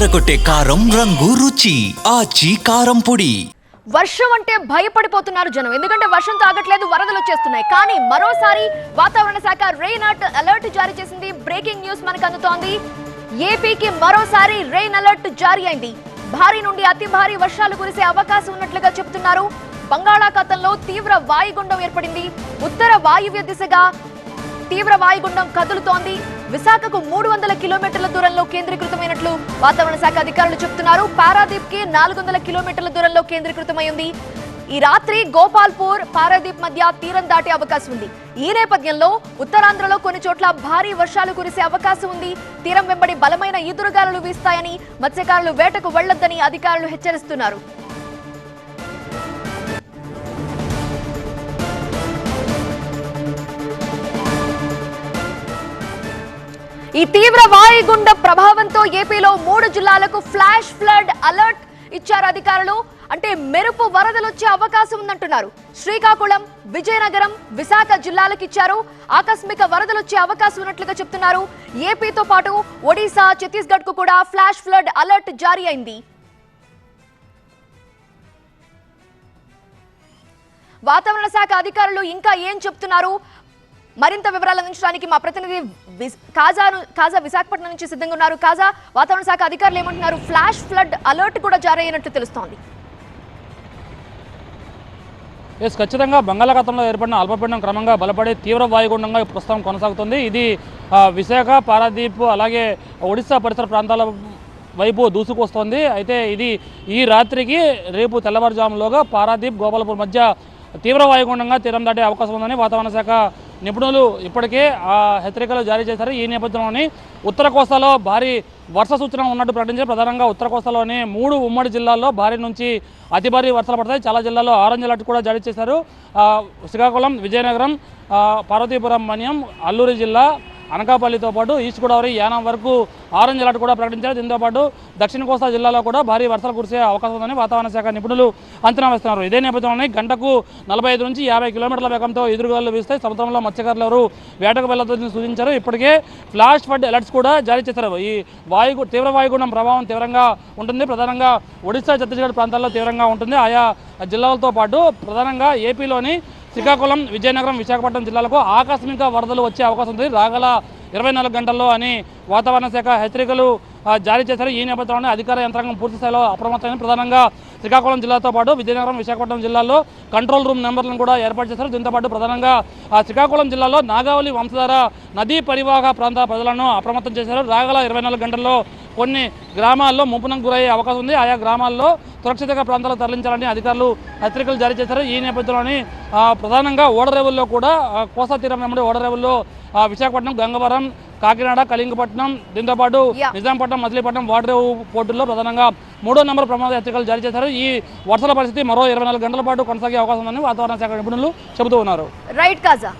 ఎర్రగొట్టే కారం రంగు రుచి ఆచి కారం పొడి. వర్షం అంటే భయపడిపోతున్నారు జనం. ఎందుకంటే వర్షం తాగట్లేదు వరదలు వచ్చేస్తున్నాయి. కానీ మరోసారి వాతావరణ శాఖ రెయిన్ అలర్ట్ జారీ చేసింది. బ్రేకింగ్ న్యూస్ మనకు అందుతోంది. ఏపీకి మరోసారి రెయిన్ అలర్ట్ జారీ అయింది. భారీ నుండి అతి భారీ వర్షాలు కురిసే అవకాశం ఉన్నట్లుగా చెబుతున్నారు. బంగాళాఖాతంలో తీవ్ర వాయుగుండం ఏర్పడింది. ఉత్తర వాయువ్య దిశగా తీవ్ర వాయుగుండం కదులుతోంది. విశాఖకు మూడు వందల కిలోమీటర్ల దూరంలో కేంద్రీకృతమైనట్లు వాతావరణ శాఖ అధికారులు చెబుతున్నారు పారాదీప్కి నాలుగు వందల కిలోమీటర్ల దూరంలో కేంద్రీకృతమైంది ఈ రాత్రి గోపాల్పూర్ పారాదీప్ మధ్య తీరం దాటే అవకాశం ఉంది. ఈ నేపథ్యంలో ఉత్తరాంధ్రలో కొన్ని చోట్ల భారీ వర్షాలు కురిసే అవకాశం ఉంది. తీరం వెంబడి బలమైన ఈదురుగాలులు వీస్తాయని మత్స్యకారులు వేటకు వెళ్ళొద్దని అధికారులు హెచ్చరిస్తున్నారు. ఈ తీవ్ర వాయుగుండ ప్రభావంతో ఏపీలో మూడు జిల్లాలకు ఫ్లాష్ ఫ్లడ్ అలర్ట్ ఇచ్చారు అధికారులు. అంటే మెరుపు వరదలు వచ్చే అవకాశం ఉందంటున్నారు. శ్రీకాకుళం విజయనగరం విశాఖ జిల్లాలకు ఇచ్చారు. ఆకస్మిక వరదలు వచ్చే అవకాశం ఉన్నట్లుగా చెప్తున్నారు. ఏపీతో పాటు ఒడిశా ఛత్తీస్గఢ్కు కూడా ఫ్లాష్ ఫ్లడ్ అలర్ట్ జారీ అయింది. వాతావరణ శాఖ అధికారులు ఇంకా ఏం చెప్తున్నారు? మరింత వివరాలు అందించడానికి మా ప్రతినిధి కాజాను కాజా విశాఖపట్నం నుంచి సిద్ధంగా ఉన్నారు కాజా వాతావరణ శాఖ అధికారులు ఏమంటున్నారు? ఫ్లాష్ ఫ్లడ్ అలర్ట్ కూడా జారీ అయినట్లు తెలుస్తోంది. ఎస్ ఖచ్చితంగా బంగాళాఖాతంలో ఏర్పడిన అల్పపీడనం క్రమంగా బలపడి తీవ్ర వాయుగుండంగా ప్రస్తుతం కొనసాగుతుంది. ఇది విశాఖ పారాదీప్ అలాగే ఒడిశా పరిసర ప్రాంతాల వైపు దూసుకొస్తోంది. అయితే ఇది ఈ రాత్రికి రేపు తెల్లవారుజాములోగా పారాదీప్ గోపాలపూర్ మధ్య తీవ్ర వాయుగుండంగా తీరం దాటే అవకాశం ఉందని వాతావరణ శాఖ నిపుణులు ఇప్పటికే ఆ హెచ్చరికలు జారీ చేశారు. ఈ నేపథ్యంలోని ఉత్తర కోస్తాలో భారీ వర్ష సూచన ఉన్నట్టు ప్రకటించారు. ప్రధానంగా ఉత్తర కోస్తాలోని మూడు ఉమ్మడి జిల్లాల్లో భారీ నుంచి అతి భారీ వర్షాలు పడతాయి. చాలా జిల్లాల్లో ఆరెంజ్ అలర్ట్ కూడా జారీ చేశారు. శ్రీకాకుళం విజయనగరం పార్వతీపురం మన్యం అల్లూరి జిల్లా అనకాపల్లితో పాటు ఈస్ట్ గోదావరి యానం వరకు ఆరెంజ్ అలర్ట్ కూడా ప్రకటించారు. దీంతో పాటు దక్షిణ కోస్తా జిల్లాలో కూడా భారీ వర్షాలు కురిసే అవకాశం ఉందని వాతావరణ శాఖ నిపుణులు అంచనా వేస్తున్నారు. ఇదే నేపథ్యంలోనే గంటకు నలభై నుంచి యాభై కిలోమీటర్ల వేగంతో ఎదురుగాలు వీస్తాయి సముద్రంలో మత్స్యకారులు ఎవరు వేటకు వెళ్ళొద్దని సూచించారు. ఇప్పటికే ఫ్లాష్ ఫ్లడ్ అలర్ట్స్ కూడా జారీ చేశారు. ఈ వాయు తీవ్ర వాయుగుండం ప్రభావం తీవ్రంగా ఉంటుంది. ప్రధానంగా ఒడిశా ఛత్తీస్గఢ్ ప్రాంతాల్లో తీవ్రంగా ఉంటుంది. ఆయా జిల్లాలతో పాటు ప్రధానంగా ఏపీలోని శ్రీకాకుళం విజయనగరం విశాఖపట్నం జిల్లాలకు ఆకస్మిక వరదలు వచ్చే అవకాశం ఉంది. రాగల ఇరవై నాలుగు గంటల్లో అని వాతావరణ శాఖ హెచ్చరికలు జారీ చేశారు. ఈ నేపథ్యంలోనే అధికార యంత్రాంగం పూర్తి స్థాయిలో అప్రమత్తమైన ప్రధానంగా శ్రీకాకుళం జిల్లాతో పాటు విజయనగరం విశాఖపట్నం జిల్లాలో కంట్రోల్ రూమ్ నెంబర్లను కూడా ఏర్పాటు చేశారు. దీంతో పాటు ప్రధానంగా ఆ, శ్రీకాకుళం జిల్లాలో నాగావళి వంశధార నదీ పరివాహ ప్రాంత ప్రజలను అప్రమత్తం చేశారు. రాగల ఇరవై నాలుగు గంటల్లో కొన్ని గ్రామాల్లో ముంపునకు గురయ్యే అవకాశం ఉంది. ఆయా గ్రామాల్లో సురక్షితంగా ప్రాంతాలకు తరలించాలని అధికారులు హెచ్చరికలు జారీ చేశారు. ఈ నేపథ్యంలోని ప్రధానంగా ఓడరేవుల్లో కూడా ఆ, కోస్తా తీరం వెంబడి ఓడరేవుల్లో విశాఖపట్నం గంగవరం కాకినాడ కళింగపట్నం దీంతోపాటు. నిజాంపట్నం మచిలీపట్నం వాడరేవు పోర్టుల్లో ప్రధానంగా మూడో నెంబర్ ప్రమాద హెచ్చరికలు జారీ చేశారు. ఈ వర్షాల పరిస్థితి మరో ఇరవై నాలుగు గంటల పాటు కొనసాగే అవకాశం ఉందని వాతావరణ శాఖ నిపుణులు చెబుతూ ఉన్నారు. రైట్ కాజా.